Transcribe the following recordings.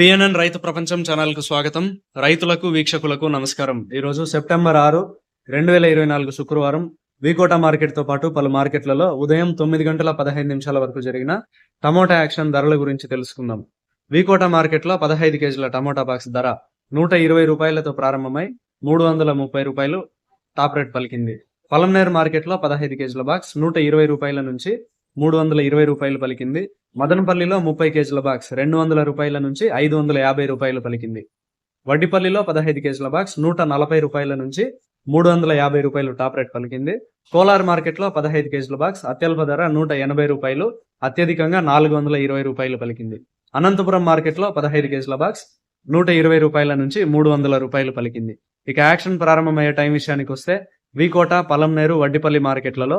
PNN రైతు ప్రపంచం ఛానల్కు స్వాగతం. రైతులకు వీక్షకులకు నమస్కారం. ఈరోజు సెప్టెంబర్ ఆరు రెండు వేల ఇరవై నాలుగు శుక్రవారం వికోటా మార్కెట్తో పాటు పలు మార్కెట్లలో ఉదయం తొమ్మిది గంటల పదహైదు నిమిషాల వరకు జరిగిన టమోటా యాక్షన్ ధరల గురించి తెలుసుకుందాం. వికోటా మార్కెట్లో పదహైదు కేజీల టమోటా బాక్స్ ధర నూట ఇరవై రూపాయలతో ప్రారంభమై మూడు వందల ముప్పై రూపాయలు టాప్ రేట్ పలికింది. పలంనేర్ మార్కెట్లో పదహైదు కేజీల బాక్స్ నూట ఇరవై రూపాయల నుంచి మూడు వందల ఇరవై రూపాయలు పలికింది. మదనపల్లిలో ముప్పై కేజీల బాక్స్ రెండు వందల రూపాయల నుంచి ఐదు వందల యాభై రూపాయలు పలికింది. వడ్డిపల్లిలో పదహైదు కేజీల బాక్స్ నూట నలభై రూపాయల నుంచి మూడు వందల యాభై రూపాయలు టాప్ రేట్ పలికింది. కోలార్ మార్కెట్లో పదహైదు కేజీల బాక్స్ అత్యల్ప ధర నూట ఎనభై రూపాయలు అత్యధికంగా నాలుగు వందల ఇరవై రూపాయలు పలికింది. అనంతపురం మార్కెట్లో పదహైదు కేజీల బాక్స్ నూట ఇరవై రూపాయల నుంచి మూడు వందల రూపాయలు పలికింది. ఇక యాక్షన్ ప్రారంభమయ్యే టైం విషయానికి వస్తే వికోట పలంనేరు వడ్డిపల్లి మార్కెట్లలో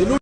ఎన్ని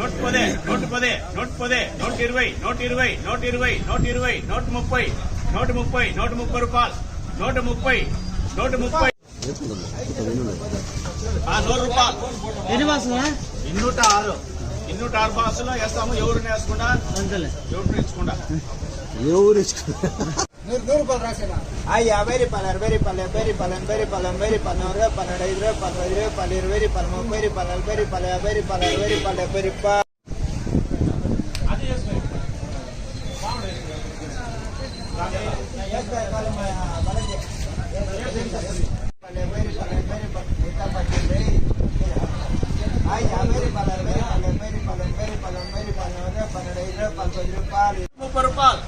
నూట పదే నూట పదే నూట పదే నూట ఇరవై నూట ఇరవై నూట ఇరవై నూట ఇరవై నూట ముప్పై నూట ముప్పై నూట ముప్పై రూపాయలు నూట ముప్పై నూట ముప్పై. నూరు రూపాయలు. ఇన్నూట ఆరు ఇన్నూట ఆరు బాసులో వేస్తాము ఎవరిని వేసుకుండా ఎవరిని వేసుకుండా ఎవరు ఆ ஐயா வேரி பலர் வேரி பல வேரி பலன் வேரி பலம் வேரி பலன் இருபது பன்னெண்டு இருபது பன்னெண்டு இருபது பல இருபது வேரி பலம் வேரி பலன் வேரி பல வேரி பல வேரி பல பெரிப்பா முப்பது ரூபாய்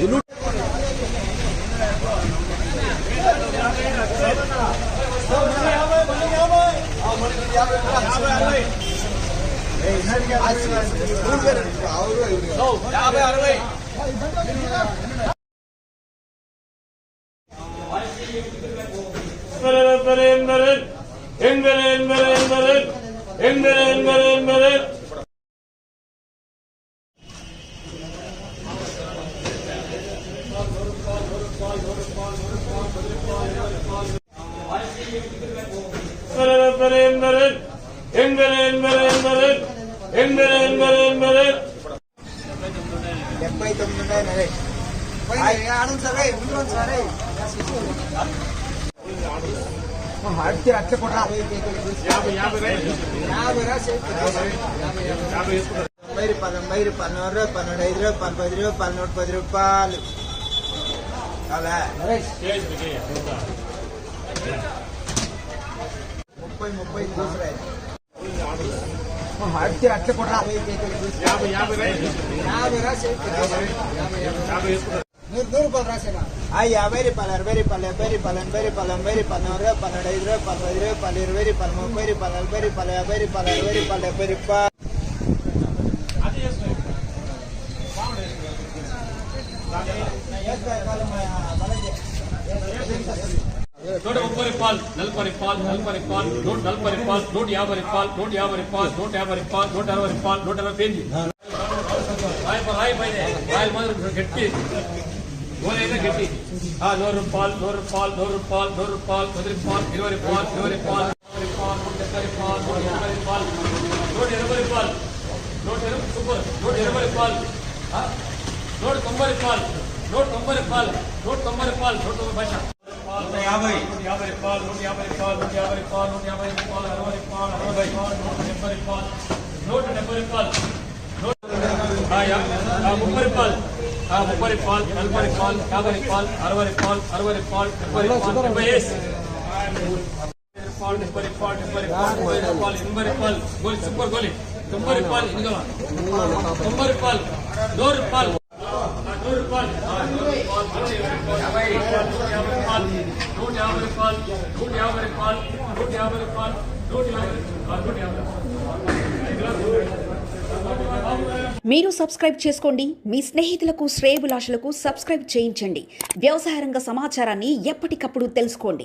ان ఎనభై ఎనభై ఎనభై డెబ్బై తొమ్మిది ఉన్నాయి అడితే అచ్చ కొట్రా యాభై యాభై యాభై యాభై తొంభై పదొంభై పన్నూరు రూపాయలు పన్నెండు ఐదు రూపాయలు పది రూపాయలు పన్నూరు పది రూపాయలు అలా ముప్పై ముప్పై దూసరాయి అడిచి అట్ల కొట్రా యాభై యాభై రైతు యాభై రాసి యాభై వేసుకుంటారు నూరు నూరు రూపాయలు రాసేనా ఆ యాభై రూపాయలు అరవై రూపాయలు డెబ్బై రూపాయలు ఎనభై రూపాయలు ఎనభై రూపాయలు నూరు రూపాయలు పన్నెండు ఐదు రూపాయలు పది రూపాయలు ఇరవై రూపాయలు ముప్పై రూపాయలు నలభై రూపాయలు యాభై రూపాయలు అరవై రూపాయలు డెబ్బై రూపాయలు అది చేసుకో నూట ముప్పై రూపాయలు నలభై రూపాయలు నలభై రూపాయలు నూట నలభై రూపాయలు నూట యాభై రూపాయలు నూట యాభై రూపాయలు నూట యాభై రూపాయలు నూట అరవై రూపాయలు నూట అరవై పేజీ రాయి పైన రాయల మాదిరి గట్టి గోలైతే గట్టి ఆ నూరు రూపాయలు నూరు రూపాయలు నూరు రూపాయలు నూరు రూపాయలు పది రూపాయలు ఇరవై రూపాయలు ఇరవై రూపాయలు ఇరవై రూపాయలు నూట డెబ్బై రూపాయలు నూట ఎనభై రూపాయలు నూట ఎనభై రూపాయలు నూట ఎనభై సూపర్ నూట ఎనభై రూపాయలు ఆ? నూట తొంభై రూపాయలు నూట తొంభై రూపాయలు నూట తొంభై రూపాయలు నూట తొంభై పైసా నూట యాభై నూట యాభై రూపాయలు నూట యాభై రూపాయలు నూట యాభై రూపాయలు నూట యాభై రూపాయలు అరవై రూపాయలు అరవై రూపాయలు నూట డెబ్బై రూపాయలు నూట డెబ్బై రూపాయలు ఆ యా- ఆ ముప్పై రూపాయలు ఆ ముప్పై రూపాయలు నలభై రూపాయలు యాభై రూపాయలు అరవై రూపాయలు అరవై రూపాయలు డెబ్బై రూపాయలు డెబ్బై వేసి రూపాయలు డెబ్బై రూపాయలు డెబ్బై రూపాయలు ముప్పై రూపాయలు ఎనభై రూపాయలు గోలి సూపర్ గోలి తొంభై రూపాయలు ఇదిగో తొంభై రూపాయలు నూరు రూపాయలు ఆ, నూరు రూపాయలు యాభై రూపాయలు నూట యాభై రూపాయలు నూట యాభై రూపాయలు నూట యాభై నూట యాభై మీరు సబ్స్క్రైబ్ చేసుకోండి. మీ స్నేహితులకు శ్రేయబులాషులకు సబ్స్క్రైబ్ చేయించండి. వ్యవసాయ రంగ సమాచారాన్ని ఎప్పటికప్పుడు తెలుసుకోండి.